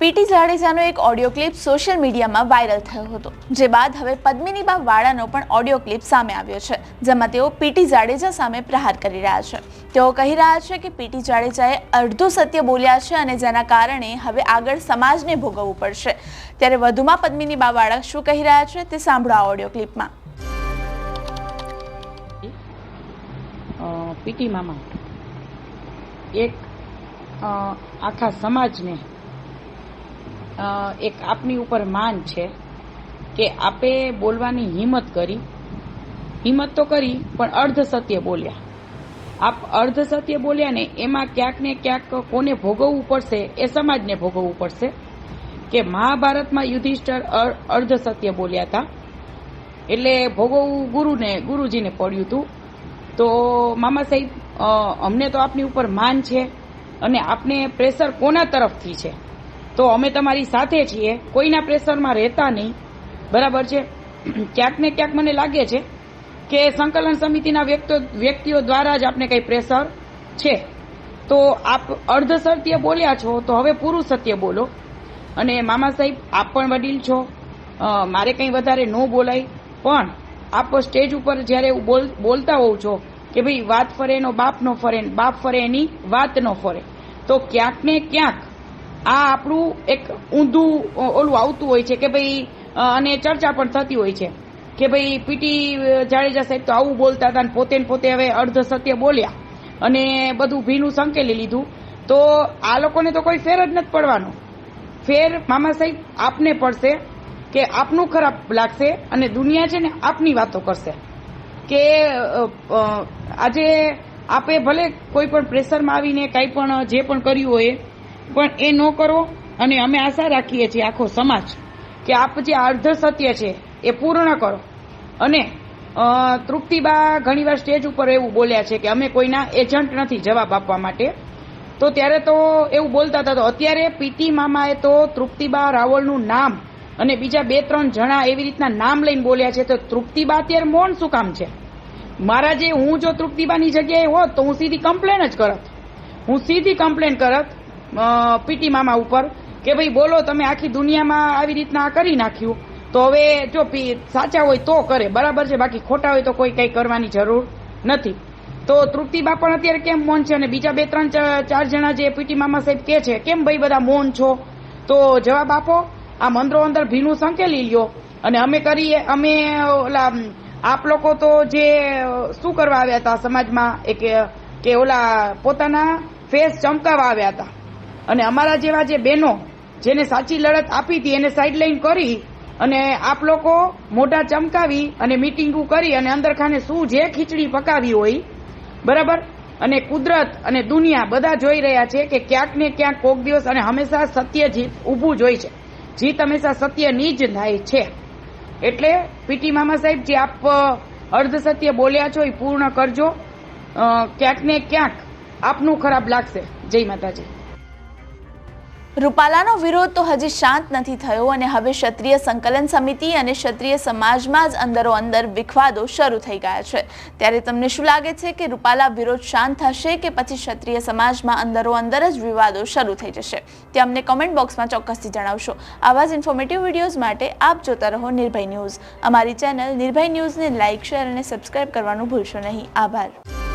PT જાડેજાનો એક audio clip social મીડિયામાં વાયરલ થયો હતો, જે બાદ હવે પદ્મિનીબા વાળાનો પણ ઓડિયો ક્લિપ સામે આવ્યો છે, જેમાં તેઓ પીટી જાડેજા સામે પ્રહાર કરી રહ્યા છે. તેઓ કહી રહ્યા છે કે પીટી જાડેજાએ અડધું સત્ય બોલ્યા છે અને જેના કારણે હવે આગળ સમાજને ભોગવવું પડશે. ત્યારે વધુમાં પદ્મિનીબા વાળા શું કહી રહ્યા છે તે સાંભળો આ ઓડિયો ક્લિપમાં. પીટી મામા, એક આખા સમાજને એક આપની ઉપર માન છે કે આપે બોલવાની હિંમત કરી. હિંમત તો કરી, પણ અર્ધ સત્ય બોલ્યા. આપ અર્ધ સત્ય બોલ્યા ને એમાં ક્યાંક ને ક્યાંક કોને ભોગવવું પડશે એ સમાજને ભોગવવું પડશે. કે મહાભારતમાં યુધિષ્ઠર અર- અર્ધ સત્ય બોલ્યા હતા. એટલે ભોગવવું ગુરુને, ગુરુજીને પડ્યું હતું. તો મામા સાહેબ અમને તો આપની ઉપર માન છે અને આપને પ્રેશર કોના તરફથી છે? તો અમે તમારી સાથે છીએ. કોઈના પ્રેશરમાં રહેતા નહીં. બરાબર છે? ક્યાંક ને ક્યાંક મને લાગે છે કે સંકલન સમિતિના વ્યક્તિઓ દ્વારા જ આપને કંઈ પ્રેશર છે. તો આપ અર્ધ સત્ય બોલ્યા છો, તો હવે પૂરું સત્ય બોલો. અને મામા સાહેબ, આપ પણ વડીલ છો. મારે કંઈ વધારે ન બોલાય. પણ આપ સ્ટેજ ઉપર જ્યારે બોલ, બોલતા હોવ છો કે ભાઈ વાત ફરે એનો બાપ નો ફરે, બાપ ફરે એની વાત નો ફરે, તો ક્યાંક ને ક્યાંક આ આપણું એક ઊંધું ઓલું આવતું હોય છે કે ભાઈ અને ચર્ચા પણ થતી હોય છે. કે ભાઈ પીટી જાડેજા સાહેબ તો આવું બોલતા હતા પોતે ને પોતે હવે અર્ધ સત્ય બોલ્યા. અને બધું ભીનું સંકેલી લીધું. તો આ લોકોને તો કોઈ ફેર જ નથી પડવાનો. ફેર મામા સાહેબ આપને પડશે કે આપનું ખરાબ લાગશે અને દુનિયા છે ને આપની વાતો કરશે. કે આજે આપે ભલે કોઈ પણ પ્રેશરમાં આવીને કાંઈ પણ જે પણ કર્યું હોય પણ એ ન કરો અને અમે આશા રાખીએ છીએ આખો સમાજ કે આપ જે અર્ધ સત્ય છે એ પૂર્ણ કરો. અને તૃપ્તિબા ઘણીવાર સ્ટેજ ઉપર એવું બોલ્યા છે કે અમે કોઈના એજન્ટ નથી જવાબ આપવા માટે. તો ત્યારે તો એવું બોલતા હતા, તો અત્યારે પીટી મામાએ તો તૃપ્તિબા રાવળનું નામ અને બીજા બે ત્રણ જણા એવી રીતના નામ લઈને બોલ્યા છે, તો તૃપ્તિબા અત્યારે મૌન શું કામ છે? મારા જે હું જો તૃપ્તિબાની જગ્યાએ હોત તો હું સીધી કમ્પ્લેન જ કરત. હું સીધી કમ્પ્લેન કરત પીટી મામા ઉપર કે ભાઈ બોલો તમે આખી દુનિયામાં આવી રીતના કરી નાખ્યું. તો હવે જો સાચા હોય તો કરે. બરાબર છે? બાકી ખોટા હોય તો કોઈ કઈ કરવાની જરૂર નથી. તો તૃપ્તિબા પણ અત્યારે કેમ મૌન છે? અને બીજા બે, ત્રણ ચાર જણા જે પીટી મામા સાહેબ કે છે, કેમ ભાઈ બધા મૌન છો? તો જવાબ આપો. આ મંદરો અંદર ભીનું સંકેલી લ્યો અને અમે કરીએ, અમે, ઓલા આપ લોકો તો જે, શું કરવા આવ્યા હતા સમાજમાં? કે ઓલા પોતાના ફેસ ચમકાવવા આવ્યા હતા. અને અમારા જેવા જે બહેનો જેને સાચી લડત આપી હતી, એને સાઈડલાઈન કરી અને આપ લોકો મોઢા ચમકાવી અને મિટિંગો કરી અને અંદર ખાને શું જે ખીચડી પકાવી હોય, બરાબર? અને કુદરત અને દુનિયા બધા જોઈ રહ્યા છે કે ક્યાંક ને ક્યાંક કોક દિવસ અને હંમેશા સત્ય જીત ઊભું જ હોય છે. જીત હંમેશા સત્યની જ થાય છે. એટલે પીટી મામા સાહેબ, જે આપ અર્ધ સત્ય બોલ્યા છો એ પૂર્ણ કરજો. ક્યાંક ને ક્યાંક આપનું ખરાબ લાગશે. જય માતાજી. રૂપાલાનો વિરોધ તો હજી શાંત નથી થયો અને હવે ક્ષત્રિય સંકલન સમિતિ અને ક્ષત્રિય સમાજમાં જ અંદરો અંદર વિખવાદો શરૂ થઈ ગયા છે. ત્યારે તમને શું લાગે છે કે રૂપાલા વિરોધ શાંત થશે કે પછી ક્ષત્રિય સમાજમાં અંદરો અંદર જ વિવાદો શરૂ થઈ જશે? તે અમને કોમેન્ટ બોક્સમાં ચોક્કસથી જણાવશો. આવા જ ઇન્ફોર્મેટિવ વિડીયોઝ માટે આપ જોતા રહો નિર્ભય ન્યૂઝ. અમારી ચેનલ નિર્ભય ન્યૂઝને લાઇક શેર અને સબસ્ક્રાઇબ કરવાનું ભૂલશો નહીં. આભાર.